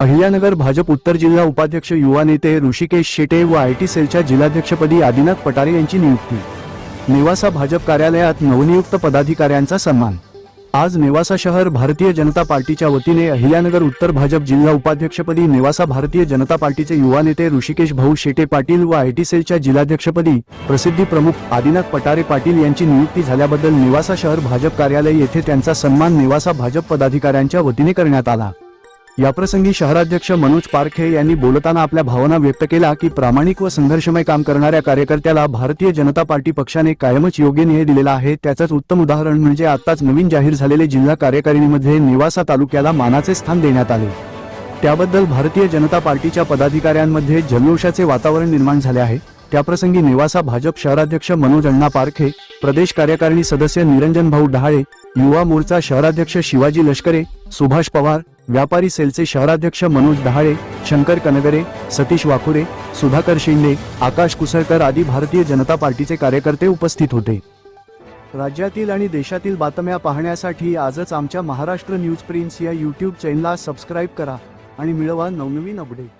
अहिल्यानगर भाजप उत्तर जिल्हा उपाध्यक्ष युवा नेते ऋषिकेश शेटे व आय टी सेलच्या जिल्हाध्यक्षपदी आदिनाथ पटारे यांची नियुक्ती. नेवासा भाजप कार्यालयात नवनियुक्त पदाधिकाऱ्यांचा सन्मान. आज नेवासा शहर भारतीय जनता पार्टीच्या वतीने अहिल्यानगर उत्तर भाजप जिल्हा उपाध्यक्षपदी नेवासा भारतीय जनता पार्टीचे युवा नेते ऋषिकेश भाऊ शेटे पाटील व आय टी सेलच्या जिल्हाध्यक्षपदी प्रसिद्धी प्रमुख आदिनाथ पटारे पाटील यांची नियुक्ती झाल्याबद्दल नेवासा शहर भाजप कार्यालय येथे त्यांचा सन्मान नेवासा भाजप पदाधिकाऱ्यांच्या वतीने करण्यात आला. याप्रसंगी शहराध्यक्ष मनोज पारखे यांनी बोलताना आपल्या भावना व्यक्त केला की प्रामाणिक व संघर्षमय काम करणाऱ्या कार्यकर्त्याला भारतीय जनता पार्टी पक्षाने कायमच योग्य न्याय दिलेला आहे. त्याचंच उत्तम उदाहरण म्हणजे आताच नवीन जाहीर झालेले जिल्हा कार्यकारिणीमध्ये नेवासा तालुक्याला मानाचे स्थान देण्यात आले. त्याबद्दल भारतीय जनता पार्टीच्या पदाधिकाऱ्यांमध्ये जल्लोषाचे वातावरण निर्माण झाले आहे. त्याप्रसंगी नेवासा भाजप शहराध्यक्ष मनोज अण्णा पारखे प्रदेश कार्यकारिणी सदस्य निरंजन भाऊ डहाळे युवा मोर्चा शहराध्यक्ष शिवाजी लष्करे सुभाष पवार व्यापारी सेलचे शहराध्यक्ष मनोज डहाळे शंकर कनगरे सतीश वाखुरे सुधाकर शिंदे आकाश कुसळकर आदी भारतीय जनता पार्टीचे कार्यकर्ते उपस्थित होते. राज्यातील आणि देशातील बातम्या पाहण्यासाठी आजच आमच्या महाराष्ट्र न्यूज प्रिन्स या यूट्यूब चॅनलला सबस्क्राईब करा आणि मिळवा नवनवीन अपडेट